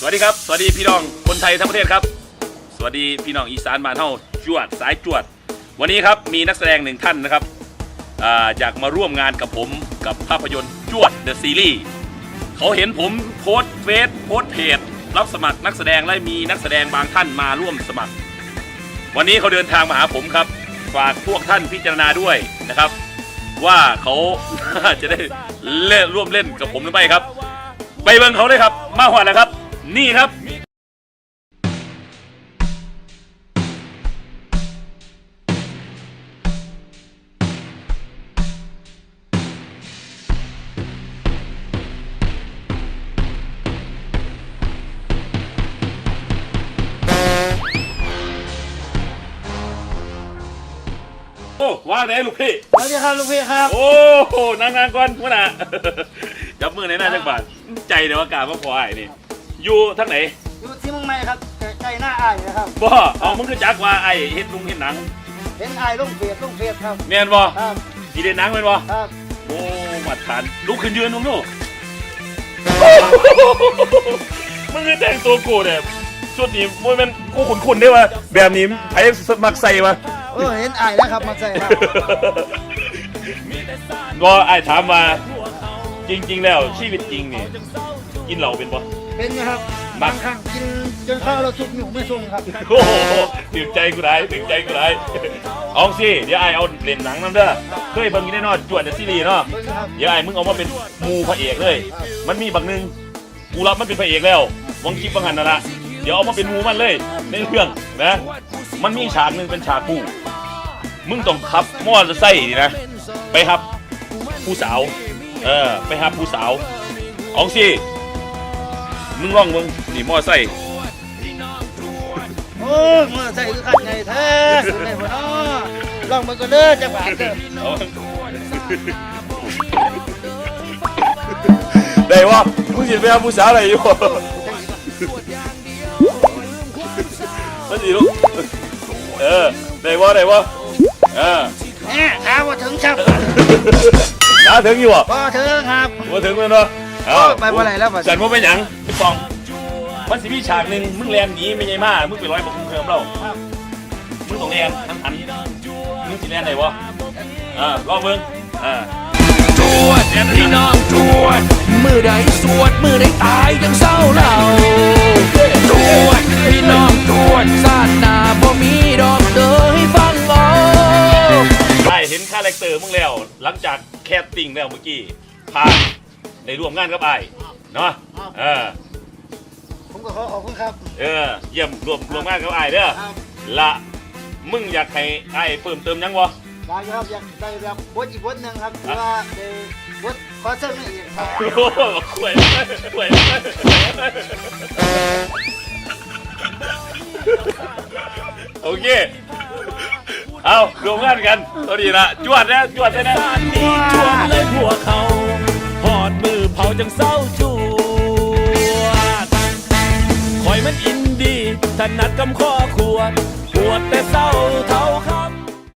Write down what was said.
สวัสดีครับ สวัสดีพี่น้องคนไทยทั้งประเทศครับ สวัสดีพี่น้องอีสานบ้านเฮาจวดสายจวด วันนี้ครับมีนักแสดงหนึ่งท่านนะครับอ่าอยากมาร่วมงานกับผมกับภาพยนตร์จวดเดอะซีรีส์เขาเห็นผมโพสต์เฟซโพสต์เพจรับสมัครนักแสดงและมีนักแสดงบางท่านมาร่วมสมัคร วันนี้เขาเดินทางมาหาผมครับ ฝากพวกท่านพิจารณาด้วยนะครับ ว่าเขาจะได้เล่นร่วมเล่นกับผมหรือไม่ครับ ไปเบิ่งเขาเลยครับ มาหวานแล้วครับ นี่ครับโอ้ว่าไหนลูกพี่ สวัสดีครับลูกพี่ครับโอ้โหนางงานก่อนมื่อน่ะ จับมือในหน้าจังบาทใจเดี๋ยวอากาศมาพอไอ้นี่ อยู่ทั้งไหนอยู่ที่เมืองใหม่ครับใกล้ๆหน้าอ้ายนะครับบ่เอามึงคือจักว่าไอ้เฮ็ดลุงเฮ็ดหนังเห็นอ้ายลงเฟซลงเฟซครับแม่นบ่ครับอีเด่นหนังแม่นบ่ครับโอ้มาทานลุกขึ้นยืนมึงดูมึงคือแต่งตัวกูเนี่ยชุดนี้มันเป็นกูคุ้นๆได้ว่าแบบนี้ไผมักใส่วะเออเห็นอ้ายแล้วครับมาใส่ครับก็ไอ้ถามมาจริง ๆ แล้วชีวิตจริงนี่กินเหล้าเป็นบ่ เป็นนะครับมับากงครั้งกินจนข้าวเราสุกอยู่ไม่ส่งครับโอ้โหถึงใจกูได้ถึงใจกูได้เอาสิเดี๋ยวไอ้เอาเล่นหนังน้ำเด้อเคยเบิ่งอยี่แน่นอนจวดเดอะซีรีส์เนาะเบิ่งครับเดี๋ยวไอ้มึงเอามาเป็นหมูพระเอกเลย มันมีบางหนึงกูรับมันเป็นพระเอกแล้ววังคลิปบางหันนั่นละเดี๋ยวเอามาเป็นหมูมันเลยในเรื่องนะ มันมีฉากหนึ่งเป็นฉากกูมึงต้องขับมอเตอร์ไซค์นี่นะไปครับผู้สาว เออไปครับผู้สาวเอาสิ มึงลองมึงนี่มอเตอร์ไซค์โอ้ยมาใส่คือขัดไงแท้สุดเลยพ่อเนาะลองมาก็เด้อจักบาทเด้อได้วะมึงสิไปหาผู้สาวอะไรอยู่มันสิลูกเออได้วะได้วะเออแหมถามว่าถึงชับน้าถึงอยู่อะพอถึงครับมาถึงแล้ว เนาะเอาไปบ่ไหนแล้วบัดจันว่าเป็นหยังไอ้ฟอง มันสิมีฉากหนึ่งมึงแลนหนีไม่ใช่มามึงไปร้อยบอกมึงเพิ่มเรามึงต้องแลนหันหันมึงสิแลนไหนวะอ่าลองมึงอ่าจวดพี่น้องจวดมือใดสวดมือใดตายยังเศร้าเหล่าจวดพี่น้องจวดซาดหนาบ่มีดอกเดอให้ฟังเอาได้เห็นคาแรคเตอร์มึงแล้ว หลังจากแคสติ้งแล้วเมื่อกี้พาน ได้ร่วมงานกับไอ้ายเนาะเออผมก็ขอขอบคุณครับ เออเยี่ยมรวมรวมงานกับไอ้ายเด้อครับละมึงอยากให้ไอ้ายเพิ่มเติมหยังวะอยากครับอยากได้แบบบทอีกบทหนึ่งครับหรือว่าได้บทขอเสริมอีกครับ โอ้โหข่วยข่วยโอเค เอารวมงานกันตัวดีละจวดนะจวดเลยนะสาดนี้จวดเลยพวกเขาหอดมือ เผาจังเศร้าจวดคอยมันอินดีถนัดกำข้อขวดปวดแต่เศร้าเท่า